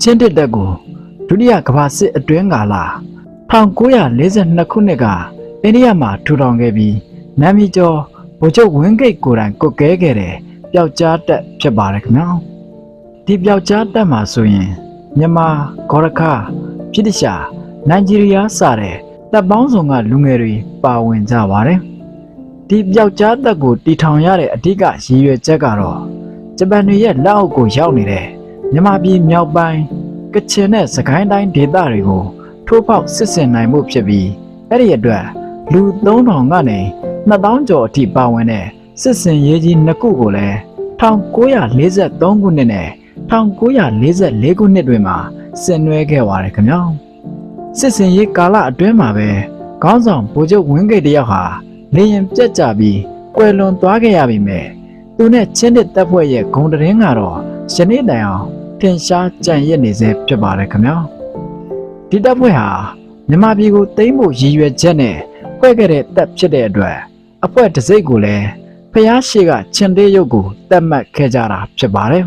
ချင်းတစ်တက်ကိုဒုတိယကမ္ဘာစစ်အတွင်းကာလ1942ခုနှစ်ကအိန္ဒိယမှာထူထောင်ခဲ့ပြီးနာမည်ကျော်ဗိုလ်ချုပ်ဝင်းဂိတ်ကိုယ်တိုင်ကွတ်ကဲခဲ့တဲ့ပျောက်ကြားတက်ဖြစ်ပါတယ်ခင်ဗျာဒီပျောက်ကြားတက်မှာဆိုရင်မြန်မာဂေါရခပြည်တရှာနိုင်ဂျီးရီးယားစတဲ့တပ်ပေါင်းစုံကလူငယ်တွေပါဝင်ကြပါတယ်ဒီပျောက်ကြားတက်ကိုတီထောင်ရတဲ့အဓိကရည်ရွယ်ချက်ကတော့ဂျပန်တွေရဲ့လက်အောက်ကိုရောက်နေတဲ့ မြန်မာပြည်မြောက်ပိုင်းကချင်နဲ့စကိုင်းတိုင်းဒေသတွေကိုထိုးပေါက်စစ်ဆင်နိုင်မှုဖြစ်ပြီးအဲ့ဒီအတွက်လူ3000ကနေ2000ကျော်အထိပါဝင်တဲ့စစ်စင်ရေးကြီးနှစ်ခုကိုလည်း1943ခုနှစ်နဲ့1944ခုနှစ်တွေမှာဆင်နွှဲခဲ့ပါတယ်ခင်ဗျာစစ်စင်ရေးကာလအတွင်းမှာပဲခေါင်းဆောင်ဗိုလ်ချုပ်ဝင်းဂိတ်တယောက်ဟာလေရင်ပြက်ကြပြီးကွယ်လွန်သွားခဲ့ရပြီမဲ့သူနဲ့ချင်းတစ်တပ်ဖွဲ့ရဲ့ဂုံတရင်ကတော့ ယနေ့တိုင်အောင်ထင်ရှားကြံ့ရစ်နေစေဖြစ်ပါတယ်ခင်ဗျာဒီတပ်ဖွဲ့ဟာမြန်မာပြည်ကိုသိမ်းဖို့ရည်ရွယ်ချက်နဲ့ဖွဲ့ခဲ့တဲ့တပ်ဖြစ်တဲ့အတွက်အဖွဲ့တစ်စိတ်ကိုလည်းဖျားရှိကချင်းသေးရုပ်ကိုတတ်မှတ်ခဲ့ကြတာဖြစ်ပါတယ်